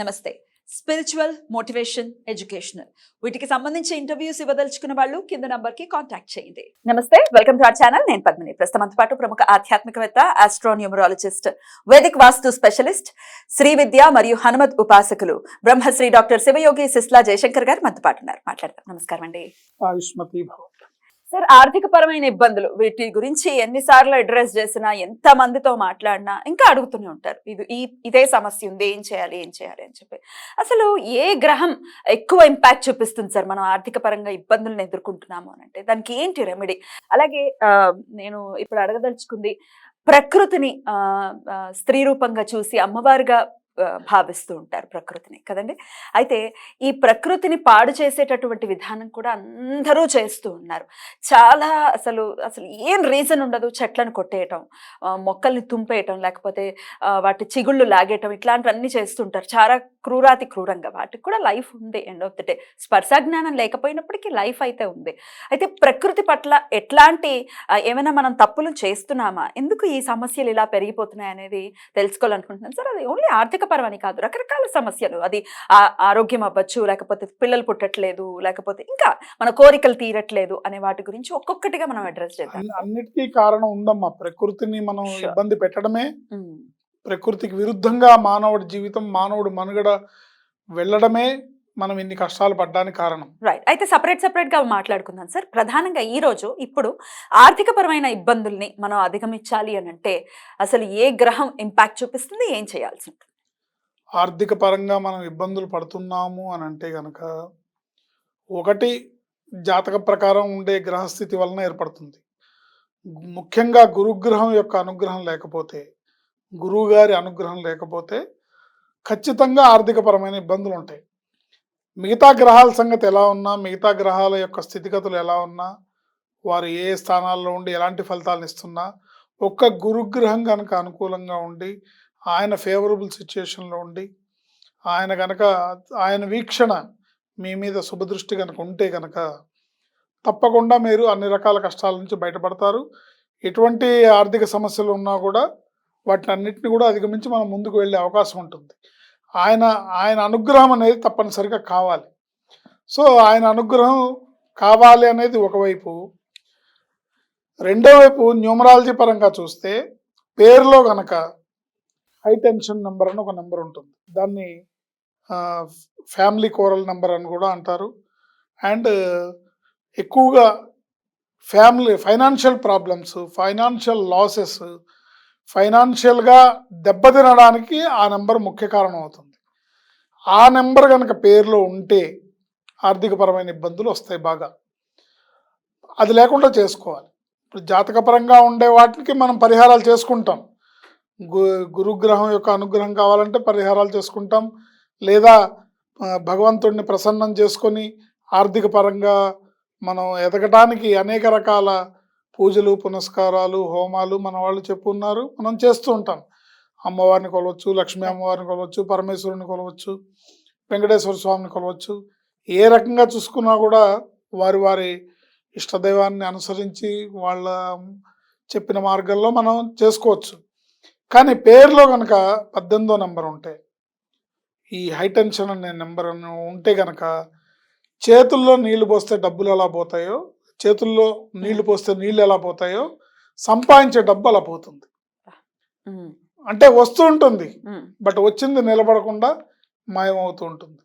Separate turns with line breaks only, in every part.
నమస్తే. Spiritual motivation educational వీటికి సంబంధించి ఇంటర్వ్యూస్ ఇవ్వదలుచుకున్న వాళ్ళు కింద నంబర్కి కాంటాక్ట్ చేయండి. నమస్తే వెల్కమ్ టు అవర్ ఛానల్ నేను పద్మిని. ప్రస్తుతం పాటు ప్రముఖ ఆధ్యాత్మికవేత్త astronumerologist vedic vastu specialist Shri విద్య మరియు హనుమత్ ఉపాసకులు బ్రహ్మశ్రీ డాక్టర్ శివయోగి సిస్లా జయశంకర్ గారు మనతో పాటు ఉన్నారు. మాట్లాడతారు నమస్కారం అండి. సార్ ఆర్థిక పరమైన ఇబ్బందులు. వీటి గురించి ఎన్నిసార్లు అడ్రస్ చేసినా ఎంత మందితో మాట్లాడినా ఇంకా అడుగుతూనే ఉంటారు. ఇది ఈ ఇదే సమస్య ఉంది ఏం చేయాలి ఏం చేయాలి అని చెప్పి. అసలు ఏ గ్రహం ఎక్కువ ఇంపాక్ట్ చూపిస్తుంది సార్? మనం ఆర్థిక పరంగా ఇబ్బందులను ఎదుర్కొంటున్నాము అని అంటే దానికి ఏంటి రెమెడీ అలాగే నేను ఇప్పుడు అడగదలుచుకుంది ప్రకృతిని స్త్రీ రూపంగా చూసి అమ్మవారుగా భావిస్తూ ఉంటారు ప్రకృతిని కదండి? అయితే ఈ ప్రకృతిని పాడు చేసేటటువంటి విధానం కూడా అందరూ చేస్తూ ఉన్నారు. చాలా అసలు అసలు ఏం రీజన్ ఉండదు చెట్లను కొట్టేయటం మొక్కల్ని తుంపేయటం లేకపోతే వాటి చిగుళ్ళు లాగేయటం ఇట్లాంటివన్నీ చేస్తుంటారు చాలా క్రూరాతి క్రూరంగా వాటికి కూడా లైఫ్ ఉంది ఎండ్ ఆఫ్ ది డే. స్పర్శ జ్ఞానం లేకపోయినప్పటికీ లైఫ్ అయితే ఉంది. అయితే ప్రకృతి పట్ల ఎట్లాంటి ఏమైనా మనం తప్పులు చేస్తున్నామా? ఎందుకు ఈ సమస్యలు ఇలా పెరిగిపోతున్నాయి అనేది తెలుసుకోవాలనుకుంటున్నాను. సార్ అది ఓన్లీ ఆర్థిక పరమని కాదు రకరకాల సమస్యలు. అది ఆ- ఆరోగ్యం అవ్వచ్చు లేకపోతే పిల్లలు పుట్టట్లేదు లేకపోతే ఇంకా మన కోరికలు తీరట్లేదు అనే వాటి గురించి ఒక్కొక్కటిగా మనం అడ్రస్ చేద్దాం.
అన్ని- అన్నిటికీ కారణం ఉందమ్మా. ప్రకృతిని మనం. ఇబ్బంది పెట్టడమే. ప్రకృతికి విరుద్ధంగా మానవుడి జీవితం మానవుడు మనుగడ వెళ్ళడమే మనం ఇన్ని కష్టాలు పడ్డానికి కారణం.
రైట్ అయితే సపరేట్ సపరేట్గా మాట్లాడుకుందాం సార్. ప్రధానంగా ఈ రోజు ఇప్పుడు ఆర్థిక పరమైన ఇబ్బందుల్ని మనం అధిగమించాలి అని అంటే అసలు ఏ గ్రహం ఇంపాక్ట్ చూపిస్తుంది ఏం చేయాల్సి ఉంటుంది?
ఆర్థిక పరంగా మనం ఇబ్బందులు పడుతున్నాము అని అంటే గనక ఒకటి జాతక ప్రకారం ఉండే గ్రహస్థితి వలన ఏర్పడుతుంది. ముఖ్యంగా గురుగ్రహం యొక్క అనుగ్రహం లేకపోతే గురువుగారి అనుగ్రహం లేకపోతే ఖచ్చితంగా ఆర్థికపరమైన ఇబ్బందులు ఉంటాయి. మిగతా గ్రహాల సంగతి ఎలా ఉన్నా మిగతా గ్రహాల యొక్క స్థితిగతులు ఎలా ఉన్నా వారు ఏ ఏ స్థానాల్లో ఉండి ఎలాంటి ఫలితాలను ఇస్తున్నా ఒక్క గురుగ్రహం కనుక అనుకూలంగా ఉండి ఆయన ఫేవరబుల్ సిచ్యుయేషన్లో ఉండి ఆయన కనుక ఆయన వీక్షణ మీ మీద శుభదృష్టి కనుక ఉంటే కనుక తప్పకుండా మీరు అన్ని రకాల కష్టాల నుంచి బయటపడతారు. ఎటువంటి ఆర్థిక సమస్యలు ఉన్నా కూడా వాటిని అన్నిటిని కూడా అధిగమించి మనం ముందుకు వెళ్ళే అవకాశం ఉంటుంది. ఆయన ఆయన అనుగ్రహం అనేది తప్పనిసరిగా కావాలి. సో ఆయన అనుగ్రహం కావాలి అనేది ఒకవైపు. రెండో వైపు న్యూమరాలజీ పరంగా చూస్తే పేరులో గనక హై టెన్షన్ నెంబర్ అని ఒక నెంబర్ ఉంటుంది. దాన్ని ఫ్యామిలీ కోరల్ నెంబర్ అని కూడా అంటారు. అండ్ ఎక్కువగా family financial problems financial losses ఫైనాన్షియల్గా దెబ్బతినడానికి ఆ నెంబర్ ముఖ్య కారణం అవుతుంది ఆ నెంబర్ కనుక పేరులో ఉంటే ఆర్థికపరమైన ఇబ్బందులు వస్తాయి బాగా. అది లేకుండా చేసుకోవాలి. ఇప్పుడు జాతకపరంగా ఉండే వాటికి మనం పరిహారాలు చేసుకుంటాం. గు గురుగ్రహం యొక్క అనుగ్రహం కావాలంటే పరిహారాలు చేసుకుంటాం. లేదా భగవంతుడిని ప్రసన్నం చేసుకొని ఆర్థిక పరంగా మనం ఎదగటానికి అనేక రకాల పూజలు పునస్కారాలు హోమాలు మన వాళ్ళు చెప్పున్నారు. మనం చేస్తూ ఉంటాం. అమ్మవారిని కొలవచ్చు లక్ష్మీ అమ్మవారిని కొలవచ్చు పరమేశ్వరుని కొలవచ్చు వెంకటేశ్వర స్వామిని కొలవచ్చు. ఏ రకంగా చూసుకున్నా కూడా వారి వారి ఇష్టదైవాన్ని అనుసరించి వాళ్ళ చెప్పిన మార్గంలో మనం చేసుకోవచ్చు. కానీ పేరులో కనుక పద్దెనిమిదో నెంబర్ ఉంటే ఈ హైటెన్షన్ అనే నెంబర్ ఉంటే కనుక చేతుల్లో నీళ్ళు పోస్తే డబ్బులు ఎలా పోతాయో చేతుల్లో నీళ్ళు పోస్తే నీళ్ళు ఎలా పోతాయో సంపాదించే డబ్బు అలా పోతుంది. అంటే వస్తూ ఉంటుంది బట్ వచ్చింది నిలబడకుండా మాయమవుతూ ఉంటుంది.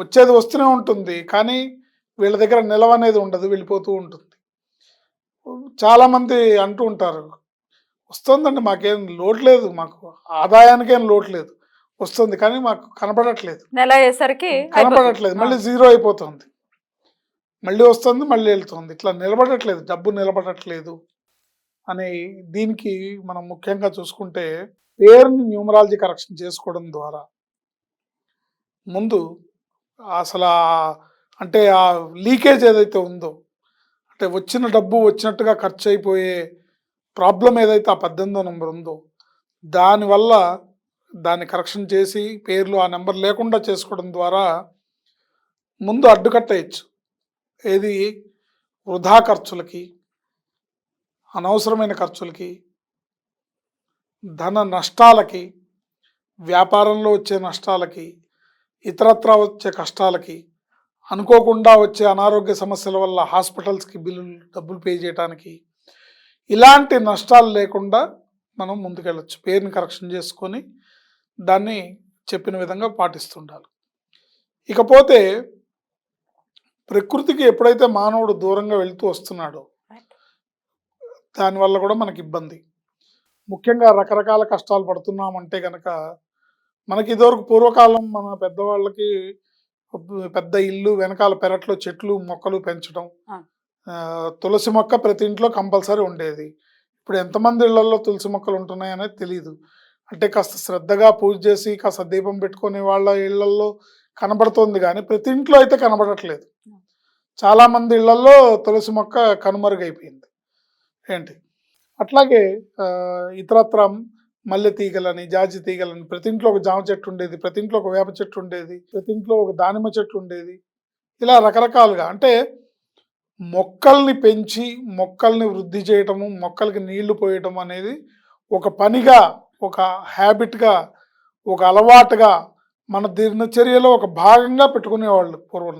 వచ్చేది వస్తూనే ఉంటుంది కానీ వీళ్ళ దగ్గర నిలవ అనేది ఉండదు వెళ్ళిపోతూ ఉంటుంది. చాలామంది అంటూ ఉంటారు వస్తుందండి మాకేం లోటు లేదు మాకు ఆదాయానికేం లోటు లేదు వస్తుంది కానీ మాకు కనపడట్లేదు.
నెల అయ్యేసరికి
కనపడట్లేదు. మళ్ళీ జీరో అయిపోతుంది. మళ్ళీ వస్తుంది మళ్ళీ వెళ్తుంది. ఇట్లా నిలబడట్లేదు డబ్బు నిలబడట్లేదు అని దీనికి మనం ముఖ్యంగా చూసుకుంటే పేరుని న్యూమరాలజీ కరెక్షన్ చేసుకోవడం ద్వారా ముందు అసలు అంటే ఆ లీకేజ్ ఏదైతే ఉందో అంటే వచ్చిన డబ్బు వచ్చినట్టుగా ఖర్చు అయిపోయే ప్రాబ్లం ఏదైతే ఆ పద్దెనిమిదో నెంబర్ ఉందో దానివల్ల దాన్ని కరెక్షన్ చేసి పేర్లు ఆ నెంబర్ లేకుండా చేసుకోవడం ద్వారా ముందు అడ్డుకట్టేయచ్చు. ఏది? వృధా ఖర్చులకి అనవసరమైన ఖర్చులకి ధన నష్టాలకి వ్యాపారంలో వచ్చే నష్టాలకి ఇతరత్ర వచ్చే కష్టాలకి అనుకోకుండా వచ్చే అనారోగ్య సమస్యల వల్ల హాస్పిటల్స్కి బిల్లులు డబ్బులు పే చేయడానికి ఇలాంటి నష్టాలు లేకుండా మనం ముందుకెళ్ళచ్చు. పేరుని కరెక్షన్ చేసుకొని దాన్ని చెప్పిన విధంగా పాటిస్తుండాలి. ఇకపోతే ప్రకృతికి ఎప్పుడైతే మానవుడు దూరంగా వెళ్తూ వస్తున్నాడో. దానివల్ల కూడా మనకి ఇబ్బంది. ముఖ్యంగా రకరకాల కష్టాలు పడుతున్నామంటే కనుక మనకి ఇదివరకు పూర్వకాలం మన పెద్దవాళ్ళకి పెద్ద ఇల్లు వెనకాల పెరట్లో చెట్లు మొక్కలు పెంచడం తులసి మొక్క ప్రతి ఇంట్లో కంపల్సరీ ఉండేది. ఇప్పుడు ఎంతమంది ఇళ్ళలో తులసి మొక్కలు ఉంటున్నాయి అనేది తెలియదు అంటే కాస్త శ్రద్ధగా పూజ చేసి కాస్త దీపం పెట్టుకునే వాళ్ళ ఇళ్ళలో కనబడుతుంది కానీ ప్రతి ఇంట్లో అయితే కనబడట్లేదు. చాలా మంది ఇళ్ళలో తులసి మొక్క కనుమరుగైపోయింది. ఏంటి? అట్లాగే ఇతరత్రం మల్లె తీగలని జాజి తీగలని ప్రతి ఇంట్లో ఒక జామ చెట్టు ఉండేది ప్రతి ఇంట్లో ఒక వేప చెట్టు ఉండేది ప్రతి ఇంట్లో ఒక దానిమ్మ చెట్టు ఉండేది. ఇలా రకరకాలుగా అంటే మొక్కల్ని పెంచి మొక్కల్ని వృద్ధి చేయటము మొక్కలకి నీళ్ళు పోయటం అనేది ఒక పనిగా ఒక హ్యాబిట్గా ఒక అలవాటుగా మన దినచర్యలో ఒక భాగంగా పెట్టుకునేవాళ్ళు పూర్వం.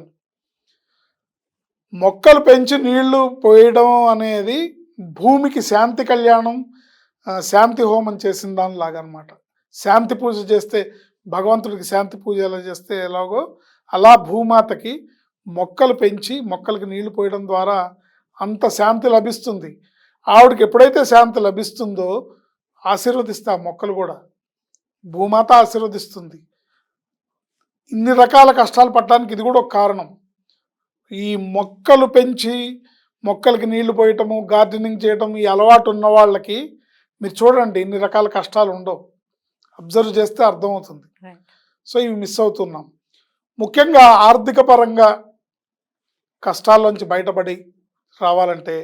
మొక్కలు పెంచి నీళ్ళు పోయడం అనేది భూమికి శాంతి కళ్యాణం శాంతి హోమం చేసిన దానిలాగా అనమాట శాంతి పూజ చేస్తే భగవంతుడికి శాంతి పూజ ఎలా చేస్తే ఎలాగో అలా భూమాతకి మొక్కలు పెంచి మొక్కలకి నీళ్ళు పోయడం ద్వారా అంత శాంతి లభిస్తుంది. ఆవిడకి ఎప్పుడైతే శాంతి లభిస్తుందో ఆశీర్వదిస్తా మొక్కలు కూడా. భూమాత ఆశీర్వదిస్తుంది. ఇన్ని రకాల కష్టాలు పడడానికి ఇది కూడా ఒక కారణం ఈ మొక్కలు పెంచి మొక్కలకి నీళ్ళు పోయటము గార్డెనింగ్ చేయటం ఈ అలవాటు ఉన్న వాళ్ళకి మీరు చూడండి ఇన్ని రకాల కష్టాలు ఉండవు అబ్జర్వ్ చేస్తే అర్థమవుతుంది. సో ఇవి మిస్ అవుతున్నాం ముఖ్యంగా ఆర్థిక పరంగా కష్టాల్లోంచి బయటపడి రావాలంటే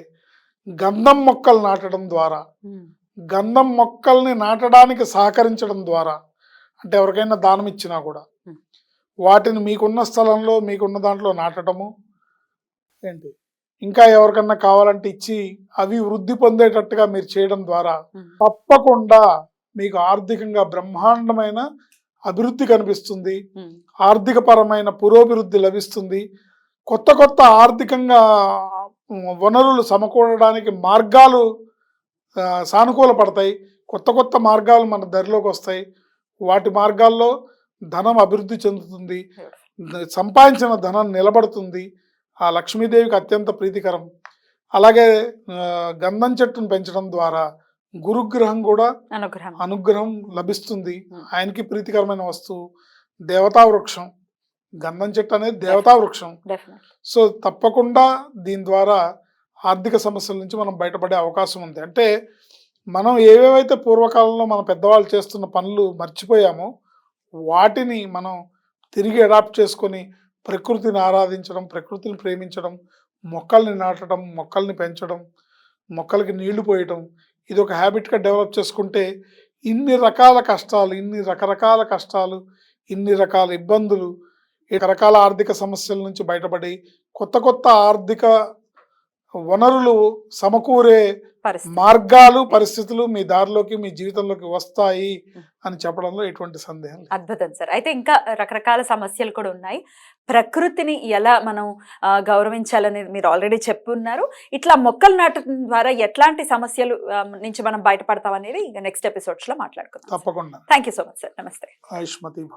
గంధం మొక్కలు నాటడం ద్వారా
ఉమ్,
గంధం మొక్కల్ని నాటడానికి సహకరించడం ద్వారా అంటే ఎవరికైనా దానం ఇచ్చినా కూడా
Hmm.
వాటిని మీకున్న స్థలంలో మీకున్న దాంట్లో నాటడము ఏంటి? ఇంకా ఎవరికన్నా కావాలంటే ఇచ్చి అవి వృద్ధి పొందేటట్టుగా మీరు చేయడం ద్వారా. తప్పకుండా మీకు ఆర్థికంగా బ్రహ్మాండమైన అభివృద్ధి కనిపిస్తుంది. ఆర్థిక పరమైన పురోభివృద్ధి లభిస్తుంది. కొత్త కొత్త ఆర్థికంగా వనరులు సమకూడడానికి మార్గాలు సానుకూల పడతాయి. కొత్త కొత్త మార్గాలు మన దరిలోకి వస్తాయి. వాటి మార్గాల్లో ధనం అభివృద్ధి చెందుతుంది. సంపాదించిన ధనం నిలబడుతుంది. ఆ లక్ష్మీదేవికి అత్యంత ప్రీతికరం. అలాగే గంధం చెట్టును పెంచడం ద్వారా గురుగ్రహం కూడా
అనుగ్రహం.
అనుగ్రహం లభిస్తుంది.
Hmm.
ఆయనకి ప్రీతికరమైన వస్తువు దేవతా వృక్షం. గంధం చెట్టు అనేది దేవతా వృక్షం. సో తప్పకుండా దీని ద్వారా ఆర్థిక సమస్యల నుంచి మనం బయటపడే అవకాశం ఉంది. అంటే మనం ఏవేవైతే పూర్వకాలంలో మన పెద్దవాళ్ళు చేస్తున్న పనులు మర్చిపోయామో వాటిని మనం తిరిగి అడాప్ట్ చేసుకొని ప్రకృతిని ఆరాధించడం ప్రకృతిని ప్రేమించడం మొక్కల్ని నాటడం మొక్కల్ని పెంచడం మొక్కలకి నీళ్ళు పోయటం ఇది ఒక హ్యాబిట్గా డెవలప్ చేసుకుంటే ఇన్ని రకాల కష్టాలు ఇన్ని రకరకాల కష్టాలు ఇన్ని రకాల ఇబ్బందులు రకరకాల ఆర్థిక సమస్యల నుంచి బయటపడి కొత్త కొత్త ఆర్థిక వనరులు సమకూరే మార్గాలు పరిస్థితులు మీ దారిలోకి మీ జీవితంలోకి వస్తాయి అని చెప్పడంలో ఎటువంటి సందేహం
అద్భుతం సార్. అయితే ఇంకా రకరకాల సమస్యలు కూడా ఉన్నాయి. ప్రకృతిని ఎలా మనం ఆ, గౌరవించాలనేది మీరు ఆల్రెడీ చెప్పున్నారు. ఇట్లా మొక్కలు నాటడం ద్వారా ఎట్లాంటి సమస్యలు నుంచి మనం బయటపడతాం అనేది నెక్స్ట్ ఎపిసోడ్స్లో మాట్లాడుకుందాం
తప్పకుండా.
థ్యాంక్ సో మచ్ సార్ నమస్తే.
ఆయుష్మతి